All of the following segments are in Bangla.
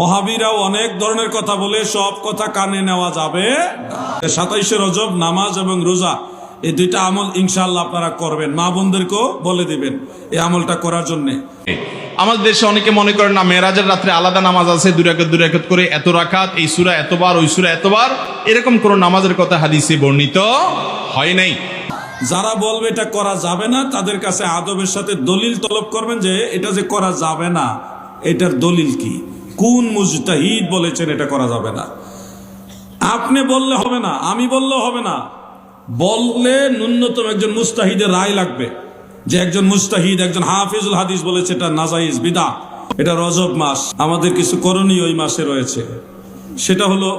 ওহাবিরাও অনেক ধরনের কথা বলে সব কথা কানে নেওয়া যাবে সাতাইশে রজব নামাজ এবং রোজা এই দুইটা আমল ইনশাল্লাহ আপনারা করবেন। মা বোনদেরকেও বলে দিবেন এই আমলটা করার জন্যে। আমাদের দেশে অনেকে মনে করেন না মেরাজের রাত্রে আলাদা নামাজ আছে দুই রাকাত দুই রাকাত করে এত রাকাত এই সুরা এতবার ওই সুরা এতবার। এরকম কোন নামাজের কথা হাদিসে বর্ণিত হয় নাই। যারা বলবে এটা করা যাবে না তাদের কাছে আদবের সাথে দলিল তলব করবেন যে এটা যে করা যাবে না এটার দলিল কি? কোন মুজতাহিদ বলেছেন এটা করা যাবে না। আপনি বললে হবে না, আমি বললে হবে না। বললে ন্যূনতম একজন মুস্তাহিদের রায় লাগবে যে একজন মুস্তাহিদ একজন হাফিজুল হাদিস বলেছে এটা নাজাইজ বিদা এটা রজব মাস। আমাদের কিছু করণীয় ওই মাসে রয়েছে। সেটা হলো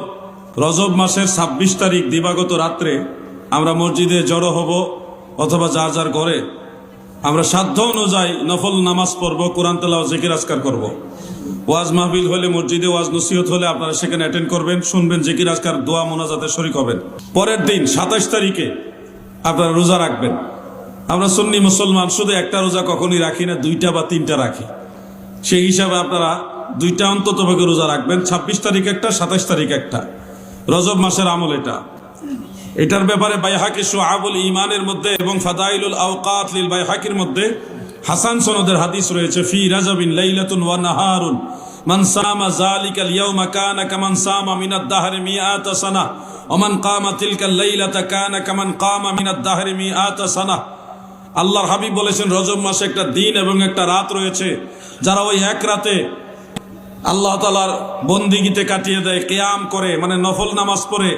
রজব মাসের ২৬ তারিখ, দিবাগত রাত্রে আমরা মসজিদে জড়ো হব অথবা যার যার ঘরে আমরা সাধ্য অনুযায়ী নফল নামাজ পড়ব, কোরআন তেলাও জিকির আজকার করব। ওয়াজ মাহবিল হলে, মসজিদে ওয়াজ নসিহত হলে আপনারা সেখানে অ্যাটেন্ড করবেন, শুনবেন জিকির, আজকার দোয়া, মোনাজাতে শরিক হবেন। পরের দিন, সাতাশ তারিখে আপনারা রোজা রাখবেন। আমরা সুন্নি মুসলমান, শুধু একটা রোজা কখনই রাখি না, দুইটা বা তিনটা রাখি। সেই হিসাবে আপনারা দুইটা অন্তত ভাগে রোজা রাখবেন, ছাব্বিশ তারিখ একটা, সাতাশ তারিখ একটা। রজব মাসের আমল এটা। এটার ব্যাপারে বাইহাকি সোহাবুল ইমানের মধ্যে এবং ফাদাইলুল আওকাত লিল বাইহাকির মধ্যে হাসান সনদের হাদিস রয়েছে, ফি রাজাবিন লাইলাতুন ওয়া নাহারুন। মান সামা যালিকাল ইয়াউমা কানা কামান সামা মিনাদ দাহরি মিআত সানা, ওয়া মান কামা তিলকাল লাইলাতা কানা কামান কামা মিনাদ দাহরি মিআত সানা। আল্লাহর হাবিব বলেছেন, রজব মাসে একটা দিন এবং একটা রাত রয়েছে, যারা ওই এক রাতে আল্লাহ তালার বন্দিগিতে কাটিয়ে দেয়, কেয়াম করে মানে নফল নামাজ পড়ে,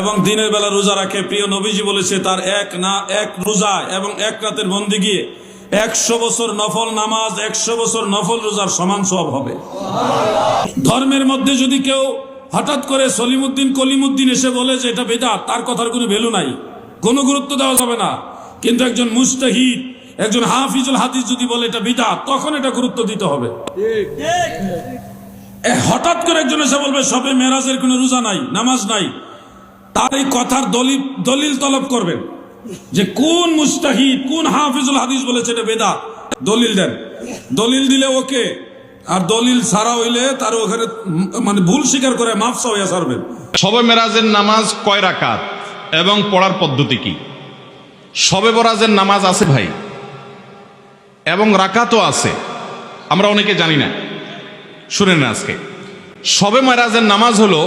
এবং দিনের বেলা রোজা রাখে। প্রিয় নবীজি বলেছে, তার এক না, এক রোজা এবং এক রাতের বন্দি গিয়ে একশো বছর নফল নামাজ, একশো বছর নফল রোজার সমান সব হবে। ধর্মের মধ্যে যদি কেউ হঠাৎ করে সলিমুদ্দিন, কলিমুদ্দিন এসে বলে যে এটা বেদাত, তার কথার কোনো ভ্যালু নাই। কোনো গুরুত্ব দেওয়া যাবে না। কিন্তু একজন মুস্তাহিদ, একজন হাফিজুল হাদিস যদি বলে এটা বিদাত, তখন এটা গুরুত্ব দিতে হবে। হঠাৎ করে একজন এসে বলবে, সবে মেরাজের কোনো রোজা নাই, নামাজ নাই। তার এই কথার দলিল দলিল তলব করবেন। যে কোন মুস্তাহিদ, কোন হাফিজুল হাদিস বলেছে এটা বেদা দলিল দেন। দলিল দিলে ওকে, আর দলিল ছাড়া হইলে তার ওখানে মানে ভুল স্বীকার করে মাফসা হইয়া সারবেন সবে মেরাজের নামাজ কয় রাকাত এবং পড়ার পদ্ধতি কি? সবে বরাজের নামাজ আছে ভাই, এবং রাকাতও আছে। আমরা অনেকে জানি না। শুনেন আজকে। সবে মেরাজের নামাজ হলো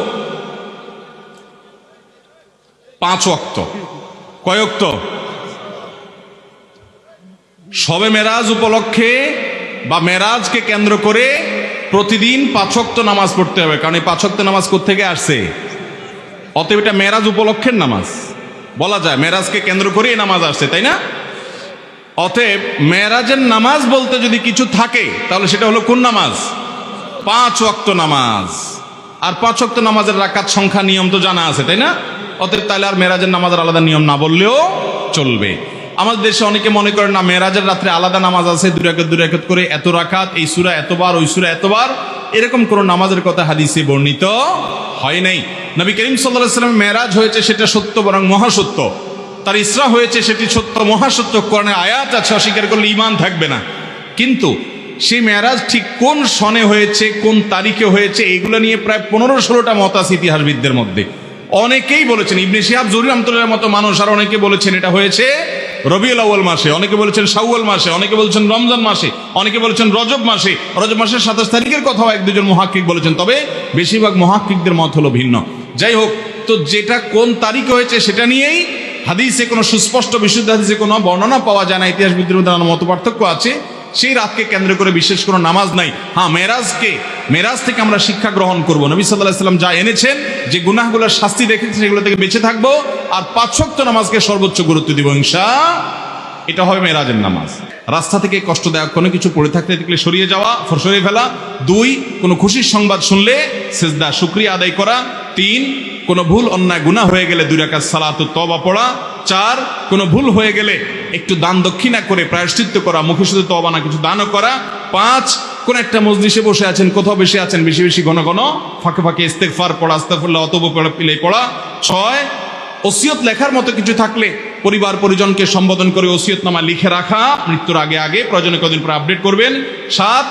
পাঁচ অক্ত কয় অক্ত সবে মেরাজ উপলক্ষে বা মেরাজকে কেন্দ্র করে প্রতিদিন পাঁচক্ত নামাজ পড়তে হবে, কারণ এই পাঁচক্ত নামাজ থেকে আসছে? অতএব এটা মেরাজ উপলক্ষের নামাজ। বলা যায়, মেরাজকে কেন্দ্র করে এই নামাজ আসছে, তাই না? অতএব মেরাজের নামাজ বলতে যদি কিছু থাকে, তাহলে সেটা হলো কোন নামাজ? পাঁচ ওয়াক্ত নামাজ। আর পাঁচ ওয়াক্ত নামাজের রাকাত সংখ্যা নিয়ম তো জানা আছে, তাই না? অতএব তাহলে আর মেরাজের নামাজের আলাদা নিয়ম না বললেও চলবে। আমাদের দেশে অনেকে মনে করেন, না মেরাজের রাত্রে আলাদা নামাজ আছে, দুই রাকাত দুই রাকাত করে এত রাকাত, এই সুরা এতবার ওই সুরা এতবার এরকম কোন নামাজের কথা হাদিসে বর্ণিত হয় নাই। নবী করিম সাল্লাহ সাল্লাম মেরাজ হয়েছে সেটা সত্য, বরং মহাসত্য। তার ইসরা হয়েছে সেটি সত্য, মহাসত্য কোরআনে আয়াত আছে, অস্বীকার করলে ইমান থাকবে না। কিন্তু সেই মেয়ারাজ ঠিক কোন সনে হয়েছে, কোন তারিখে হয়েছে, এগুলো নিয়ে প্রায় পনেরো ষোলোটা মত আছে ইতিহাসবিদদের মধ্যে। অনেকেই বলেছেন, ইবনে শিহাব জরুর রহমতুল্লাহ মতো মানুষ, আর অনেকে বলেছেন এটা হয়েছে রবিউল আউ্য়াল মাসে, অনেকে বলেছেন শাওয়াল মাসে, অনেকে বলেছেন রমজান মাসে, অনেকে বলেছেন রজব মাসে, রজব মাসের সাতাশ তারিখের কথাও এক দুজন মহাক্কিক বলেছেন, তবে বেশিরভাগ মহাক্কিকদের মত হলো ভিন্ন। যাই হোক, তো যেটা কোন তারিখে হয়েছে সেটা নিয়েই হাদিসে কোনো সুস্পষ্ট, বিশুদ্ধ হাদিসে কোনো বর্ণনা পাওয়া যায় না, ইতিহাসবিদদের মধ্যে নানা মত পার্থক্য আছে। সেই রাতকে কেন্দ্র করে বিশেষ কোনো নামাজ নাই। হ্যাঁ মেরাজকে মেরাজ থেকে আমরা শিক্ষা গ্রহণ করব। নবী সাল্লাহ সাল্লাম যা এনেছেন যে গুনাহগুলোর শাস্তি দেখেছেন সেগুলো থেকে বেঁচে থাকব আর পাঁচশক্ত নামাজকে সর্বোচ্চ গুরুত্ব দিব, ইনশা এটা হবে মেরাজের নামাজ। রাস্তা থেকে কষ্টদায়ক কোনো কিছু পড়ে থাকতে দেখলে সরিয়ে যাওয়া সরিয়ে ফেলা। দুই, কোনো খুশির সংবাদ শুনলে সেজদা, শুক্রিয়া আদায় করা। তিন, কোনো ভুল, অন্যায়, গুনাহ হয়ে গেলে দুই রাকাত সালাত তবা পড়া। চার, কোনো ভুল হয়ে গেলে একটু দান দক্ষিণা করে প্রায়শ্চিত্ত করা, মুখে শুধু তবা না, কিছু দানও করা। পাঁচ কোন একটা মজলিসে বসে আছেন, কোথাও বেশি আছেন, বেশি বেশি ঘন ঘন? ফাঁকে ফাঁকে ইস্তেকফার পড়া আস্তাফুল্লাহ অতব পিলে পড়া। ছয়, ওসিয়ত লেখার মতো কিছু থাকলে পরিবার পরিজনকে সম্বোধন করে ওসিয়তনামা লিখে রাখা, মৃত্যুর আগে আগে, প্রয়োজনে কদিন পরে আপডেট করবেন। সাত,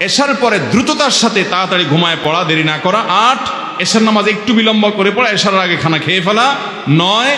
এশার পরে দ্রুততার সাথে তাড়াতাড়ি ঘুমায় পড়া, দেরি না করা। আট, এশার নামাজ একটু বিলম্ব করে পড়া এশার আগে খানা খেয়ে ফেলা। নয়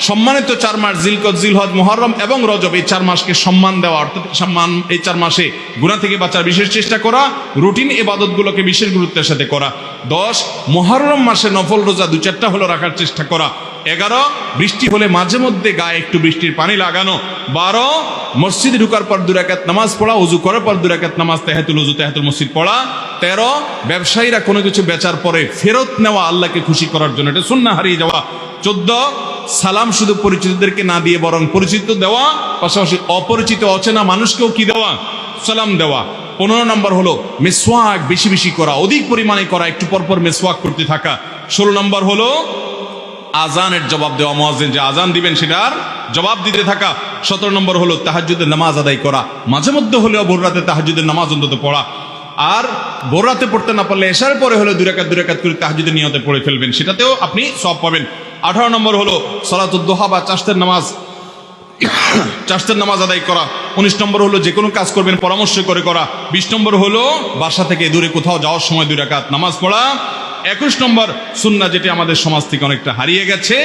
সম্মানিত চার মাস জিলকত, জিলহজ মোহরম এবং রজব, এই চার মাসকে সম্মান দেওয়া, অর্থাৎ সম্মান এই চার মাসে গুণা থেকে বাঁচার বিশেষ চেষ্টা করা, রুটিন এবাদতগুলোকে বিশেষ গুরুত্বের সাথে করা। দশ মোহরম মাসে নফল রোজা দু চারটা হলো রাখার চেষ্টা করা। এগারো, বৃষ্টি হলে মাঝে মধ্যে গায়ে একটু বৃষ্টির পানি লাগানো। বারো, মসজিদে ঢুকার পর দুরাকাত নামাজ পড়া, উজু করার পর দুরাকাত নামাজ, তেহাতুল উজু, তেহাতুল মসজিদ পড়া। তেরো, ব্যবসায়ীরা কোনো কিছু বেচার পরে ফেরত নেওয়া আল্লাহকে খুশি করার জন্য, এটা সুন্না হারিয়ে যাওয়া। চোদ্দ সালাম শুধু পরিচিতদেরকে না দিয়ে বরং পরিচিত দেওয়া, পাশাপাশি অপরিচিত অচেনা মানুষকেও কি দেওয়া? সালাম দেওয়া। পনেরো নম্বর হলো মেসওয়াক বেশি বেশি করা, অধিক পরিমাণে করা, একটু পর পর মেসওয়াক করতে থাকা। ষোলো নম্বর হলো আজানের জবাব দেওয়া মহাজিন যে আজান দিবেন সেটার জবাব দিতে থাকা। সতেরো নম্বর হলো তাহাজুদের নামাজ আদায় করা, মাঝে মধ্যে হলেও ভোর রাতে তাহাজুদের নামাজ অন্তত পড়া। আর ভোর রাতে পড়তে না পারলে এসার পরে হলো দুরাকাত দুরাকাত করে তাহাজুদের নিয়তে পড়ে ফেলবেন, সেটাতেও আপনি সব পাবেন। আঠারো নম্বর হলো সলাতুদ্দোহা বা চাষতের নামাজ। চাষতের নামাজ আদায় করা। উনিশ নম্বর হলো যে কোনো কাজ করবেন, পরামর্শ করে করা। বিশ নম্বর হলো বাসা থেকে দূরে কোথাও যাওয়ার সময় দুই রাকাত নামাজ পড়া। একুশ নম্বর সুন্না যেটি আমাদের সমাজ থেকে অনেকটা হারিয়ে গেছে,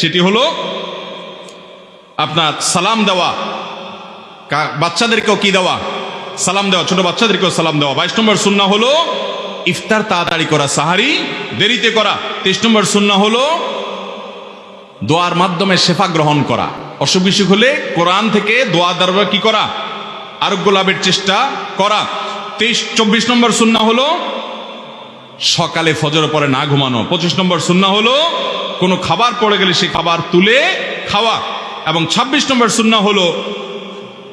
সেটি হলো আপনার সালাম দেওয়া। বাচ্চাদেরকেও কি দেওয়া? সালাম দেওয়া, ছোট বাচ্চাদেরকেও সালাম দেওয়া। বাইশ নম্বর সুন্না হলো ইফতার তাড়াতাড়ি করা, সাহারি দেরিতে করা। তেইশ নম্বর সুন্না হলো দোয়ার মাধ্যমে শেফা গ্রহণ করা। অসুখ বিসুখ হলে কোরআন থেকে দোয়া দরবার কি করা? আরোগ্য লাভের চেষ্টা করা। তেইশ, চব্বিশ নম্বর সুন্না হলো, সকালে ফজর পরে না ঘুমানো। পঁচিশ নম্বর সুন্না হলো, কোনো খাবার পড়ে গেলে সেই খাবার তুলে খাওয়া। এবং ২৬ নম্বর সুন্না হলো,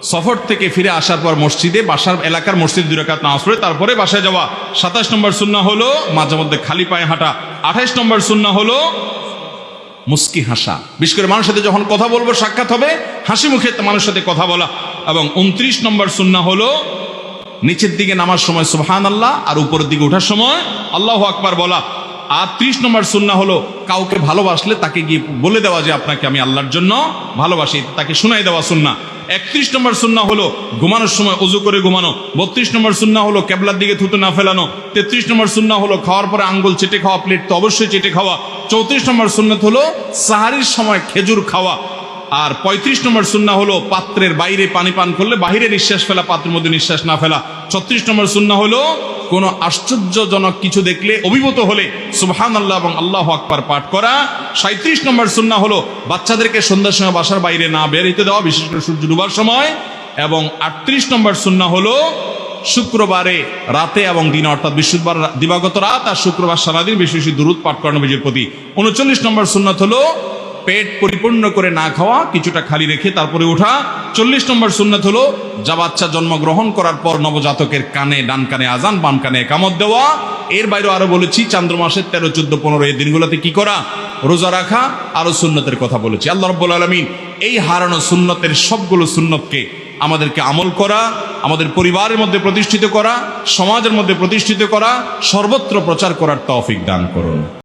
সফর থেকে ফিরে আসার পর মসজিদে, বাসার এলাকার মসজিদ দুরাকাত নামাজ পড়ে, তারপরে বাসায় যাওয়া। সাতাশ নম্বর সুন্না হলো, মাঝে মধ্যে খালি পায়ে হাঁটা। আঠাইশ নম্বর সুন্না হলো মুস্কি হাসা। বিশেষ করে মানুষের সাথে যখন কথা বলব, সাক্ষাৎ হবে, হাসি মুখে মানুষের সাথে কথা বলা। এবং উনত্রিশ নম্বর সুন্না হলো, নিচের দিকে নামার সময় সুহান আল্লাহ আর উপরের দিকে ওঠার সময় আল্লাহ আকবার বলা। আর ত্রিশ নম্বর সুন্না হলো, কাউকে ভালোবাসলে তাকে গিয়ে বলে দেওয়া যে, আপনাকে আমি আল্লাহর জন্য ভালোবাসি। তাকে শুনাই দেওয়া সুন্না। একত্রিশ নম্বর সুন্না হলো ঘুমানোর সময় উজু করে ঘুমানো, বত্রিশ নম্বর সুন্না হলো কেবলার দিকে থুতু না ফেলানো, তেত্রিশ নম্বর সুন্না হলো খাওয়ার পরে আঙ্গুল চেটে খাওয়া, প্লেট তো অবশ্যই চেটে খাওয়া, চৌত্রিশ নম্বর সুন্নত হলো সাহারির সময় খেজুর খাওয়া আর পঁয়ত্রিশ নম্বর সুন্না হলো পাত্রের বাইরে পানি পান করলে বাহিরে নিঃশ্বাস ফেলা, পাত্রের মধ্যে নিঃশ্বাস না ফেলা। ছত্রিশ নম্বর সুন্না হলো কোনো আশ্চর্যজনক কিছু দেখলে অভিভূত হলে সুবহান আল্লাহ এবং আল্লাহ আকবার পাঠ করা। সাঁত্রিশ নম্বর সুন্না হলো বাচ্চাদেরকে সন্ধ্যার সময় বাসার বাইরে না বেরোতে দেওয়া, বিশেষ করে সূর্য ডুবার সময়। এবং আটত্রিশ নম্বর সুন্না হলো শুক্রবারে রাতে এবং দিনে, অর্থাৎ বৃহস্পতিবার দিবাগত রাত আর শুক্রবার সারাদিন বেশি বেশি দূরত পাঠ করানো নিজের প্রতি। উনচল্লিশ নম্বর সুন্নাত হলো পেট পরিপূর্ণ করে না খাওয়া, কিছুটা খালি রেখে তারপরে ওঠা চল্লিশ নম্বর সুন্নাত হলো, যা বাচ্চা জন্মগ্রহণ করার পর নবজাতকের কানে, ডান কানে আজান, বাম কানে একামত দেওয়া। এর বাইরেও আরও বলেছি, চান্দ্র মাসের তেরো, চোদ্দ, পনেরো এই দিনগুলোতে কি করা? রোজা রাখা, আরও সুন্নতের কথা বলেছি। আল্লাহ রব্বুল আলমিন এই হারানো সুন্নতের সবগুলো সুন্নতকে আমাদেরকে আমল করা, আমাদের পরিবারের মধ্যে প্রতিষ্ঠিত করা, সমাজের মধ্যে প্রতিষ্ঠিত করা, সর্বত্র প্রচার করার তৌফিক দান করুন।